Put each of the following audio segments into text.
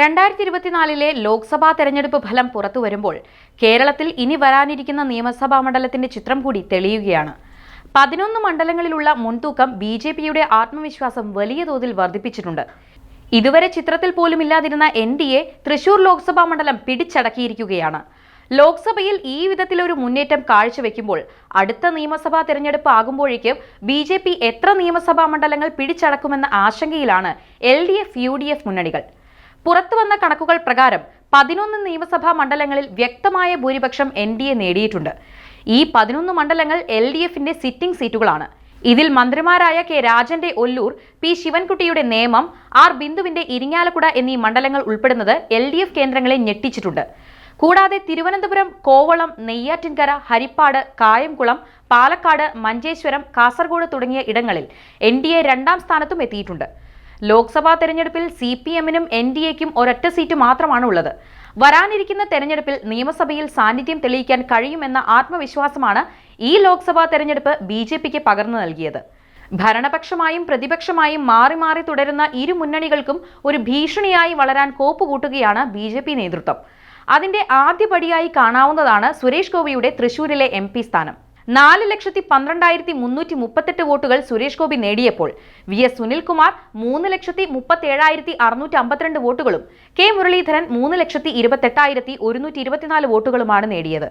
രണ്ടായിരത്തി ഇരുപത്തിനാലിലെ ലോക്സഭാ തെരഞ്ഞെടുപ്പ് ഫലം പുറത്തു വരുമ്പോൾ കേരളത്തിൽ ഇനി വരാനിരിക്കുന്ന നിയമസഭാ മണ്ഡലത്തിന്റെ ചിത്രം കൂടി തെളിയുകയാണ്. പതിനൊന്ന് മണ്ഡലങ്ങളിലുള്ള മുൻതൂക്കം ബി ജെ പിയുടെ ആത്മവിശ്വാസം വലിയ തോതിൽ വർദ്ധിപ്പിച്ചിട്ടുണ്ട്. ഇതുവരെ ചിത്രത്തിൽ പോലും ഇല്ലാതിരുന്ന N D A Thrissur Lok Sabha മണ്ഡലം പിടിച്ചടക്കിയിരിക്കുകയാണ്. ലോക്സഭയിൽ ഈ വിധത്തിലൊരു മുന്നേറ്റം കാഴ്ചവെക്കുമ്പോൾ അടുത്ത നിയമസഭാ തെരഞ്ഞെടുപ്പ് ആകുമ്പോഴേക്കും ബി ജെ പി എത്ര നിയമസഭാ മണ്ഡലങ്ങൾ പിടിച്ചടക്കുമെന്ന ആശങ്കയിലാണ് L D F U D F മുന്നണികൾ. പുറത്തുവന്ന കണക്കുകൾ പ്രകാരം പതിനൊന്ന് നിയമസഭാ മണ്ഡലങ്ങളിൽ വ്യക്തമായ ഭൂരിപക്ഷം എൻ ഡി എ നേടിയിട്ടുണ്ട്. ഈ പതിനൊന്ന് മണ്ഡലങ്ങൾ എൽ ഡി എഫിന്റെ സിറ്റിംഗ് സീറ്റുകളാണ്. ഇതിൽ മന്ത്രിമാരായ കെ രാജന്റെ ഒല്ലൂർ പി ശിവൻകുട്ടിയുടെ നേമം ആർ ബിന്ദുവിന്റെ ഇരിങ്ങാലക്കുട എന്നീ മണ്ഡലങ്ങൾ ഉൾപ്പെടുന്നത് എൽ ഡി എഫ് കേന്ദ്രങ്ങളെ ഞെട്ടിച്ചിട്ടുണ്ട്. കൂടാതെ തിരുവനന്തപുരം കോവളം നെയ്യാറ്റിൻകര ഹരിപ്പാട് കായംകുളം പാലക്കാട് മഞ്ചേശ്വരം കാസർഗോഡ് തുടങ്ങിയ ഇടങ്ങളിൽ എൻ ഡി എ രണ്ടാം സ്ഥാനത്തും എത്തിയിട്ടുണ്ട്. ലോക്സഭാ തെരഞ്ഞെടുപ്പിൽ സി പി എമ്മിനും എൻ ഡി എക്കും ഒരൊറ്റ സീറ്റ് മാത്രമാണ് ഉള്ളത് വരാനിരിക്കുന്ന തെരഞ്ഞെടുപ്പിൽ നിയമസഭയിൽ സാന്നിധ്യം തെളിയിക്കാൻ കഴിയുമെന്ന ആത്മവിശ്വാസമാണ് ഈ ലോക്സഭാ തെരഞ്ഞെടുപ്പ് ബി ജെ പിക്ക് പകർന്നു നൽകിയത്. ഭരണപക്ഷമായും പ്രതിപക്ഷമായും മാറി മാറി തുടരുന്ന ഇരു മുന്നണികൾക്കും ഒരു ഭീഷണിയായി വളരാൻ കോപ്പുകൂട്ടുകയാണ് ബി ജെ പി നേതൃത്വം. അതിന്റെ ആദ്യപടിയായി കാണാവുന്നതാണ് സുരേഷ് ഗോപിയുടെ തൃശൂരിലെ എം പി സ്ഥാനം. നാല് ലക്ഷത്തി പന്ത്രണ്ടായിരത്തി മുന്നൂറ്റി മുപ്പത്തെട്ട് വോട്ടുകൾ സുരേഷ് ഗോപി നേടിയപ്പോൾ വി എസ് സുനിൽകുമാർ മൂന്ന് ലക്ഷത്തി മുപ്പത്തേഴായിരത്തി അറുന്നൂറ്റി അമ്പത്തിരണ്ട് വോട്ടുകളും കെ മുരളീധരൻ മൂന്ന് ലക്ഷത്തി ഇരുപത്തെട്ടായിരത്തി ഒരുന്നൂറ്റി ഇരുപത്തിനാല് വോട്ടുകളുമാണ് നേടിയത്.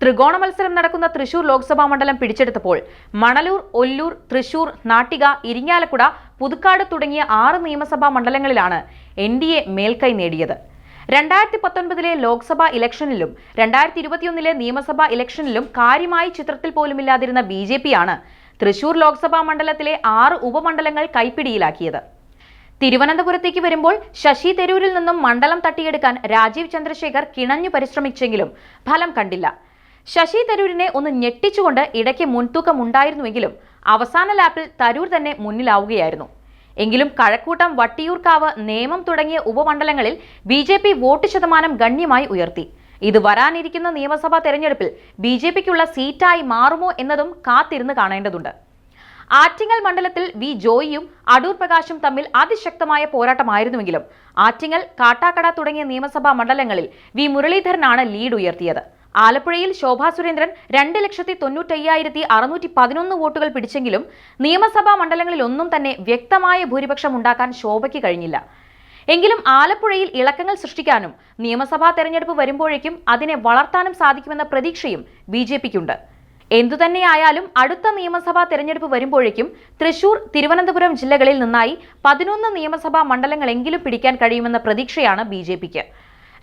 ത്രികോണ മത്സരം നടക്കുന്ന തൃശൂർ ലോക്സഭാ മണ്ഡലം പിടിച്ചെടുത്തപ്പോൾ മണലൂർ ഒല്ലൂർ തൃശൂർ നാട്ടിക ഇരിങ്ങാലക്കുട പുതുക്കാട് തുടങ്ങിയ ആറ് നിയമസഭാ മണ്ഡലങ്ങളിലാണ് എൻ ഡി എ മേൽക്കൈ നേടിയത്. രണ്ടായിരത്തി പത്തൊൻപതിലെ ലോക്സഭാ ഇലക്ഷനിലും രണ്ടായിരത്തി ഇരുപത്തിയൊന്നിലെ നിയമസഭാ ഇലക്ഷനിലും കാര്യമായി ചിത്രത്തിൽ പോലുമില്ലാതിരുന്ന ബി ജെ പിയാണ് തൃശൂർ ലോക്സഭാ മണ്ഡലത്തിലെ ആറ് ഉപമണ്ഡലങ്ങൾ കൈപ്പിടിയിലാക്കിയത്. തിരുവനന്തപുരത്തേക്ക് വരുമ്പോൾ ശശി തരൂരിൽ നിന്നും മണ്ഡലം തട്ടിയെടുക്കാൻ രാജീവ് ചന്ദ്രശേഖർ കിണഞ്ഞു പരിശ്രമിച്ചെങ്കിലും ഫലം കണ്ടില്ല. ശശി തരൂരിനെ ഒന്ന് ഞെട്ടിച്ചുകൊണ്ട് ഇടയ്ക്ക് മുൻതൂക്കമുണ്ടായിരുന്നുവെങ്കിലും അവസാന ലാപ്പിൽ തരൂർ തന്നെ മുന്നിലാവുകയായിരുന്നു. എങ്കിലും കഴക്കൂട്ടം വട്ടിയൂർക്കാവ് നേമം തുടങ്ങിയ ഉപമണ്ഡലങ്ങളിൽ ബി ജെ പി വോട്ട് ശതമാനം ഗണ്യമായി ഉയർത്തി. ഇത് വരാനിരിക്കുന്ന നിയമസഭാ തെരഞ്ഞെടുപ്പിൽ ബി ജെ പിക്കുള്ള സീറ്റായി മാറുമോ എന്നതും കാത്തിരുന്ന് കാണേണ്ടതുണ്ട്. ആറ്റിങ്ങൽ മണ്ഡലത്തിൽ വി ജോയിയും അടൂർ പ്രകാശും തമ്മിൽ അതിശക്തമായ പോരാട്ടമായിരുന്നുവെങ്കിലും ആറ്റിങ്ങൽ കാട്ടാക്കട തുടങ്ങിയ നിയമസഭാ മണ്ഡലങ്ങളിൽ വി മുരളീധരനാണ് ലീഡ് ഉയർത്തിയത്. ആലപ്പുഴയിൽ ശോഭാ സുരേന്ദ്രൻ രണ്ട് ലക്ഷത്തി തൊണ്ണൂറ്റയ്യായിരത്തി അറുന്നൂറ്റി പതിനൊന്ന് വോട്ടുകൾ പിടിച്ചെങ്കിലും നിയമസഭാ മണ്ഡലങ്ങളിൽ ഒന്നും തന്നെ വ്യക്തമായ ഭൂരിപക്ഷം ഉണ്ടാക്കാൻ ശോഭയ്ക്ക് കഴിഞ്ഞില്ല. എങ്കിലും ആലപ്പുഴയിൽ ഇളക്കങ്ങൾ സൃഷ്ടിക്കാനും നിയമസഭാ തെരഞ്ഞെടുപ്പ് വരുമ്പോഴേക്കും അതിനെ വളർത്താനും സാധിക്കുമെന്ന പ്രതീക്ഷയും ബി ജെ പിക്കുണ്ട്. എന്തുതന്നെയായാലും അടുത്ത നിയമസഭാ തെരഞ്ഞെടുപ്പ് വരുമ്പോഴേക്കും തൃശൂർ തിരുവനന്തപുരം ജില്ലകളിൽ നിന്നായി പതിനൊന്ന് നിയമസഭാ മണ്ഡലങ്ങളെങ്കിലും പിടിക്കാൻ കഴിയുമെന്ന പ്രതീക്ഷയാണ് ബി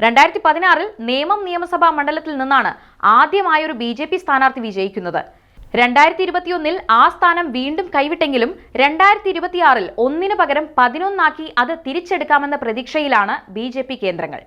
രണ്ടായിരത്തി പതിനാറിൽ നേമം നിയമസഭാ മണ്ഡലത്തിൽ നിന്നാണ് ആദ്യമായൊരു ബി ജെ പി സ്ഥാനാർത്ഥി വിജയിക്കുന്നത്. രണ്ടായിരത്തി ഇരുപത്തിയൊന്നിൽ ആ സ്ഥാനം വീണ്ടും കൈവിട്ടെങ്കിലും രണ്ടായിരത്തി ഇരുപത്തിയാറിൽ ഒന്നിനു പകരം പതിനൊന്നാക്കി അത് തിരിച്ചെടുക്കാമെന്ന പ്രതീക്ഷയിലാണ് ബി കേന്ദ്രങ്ങൾ.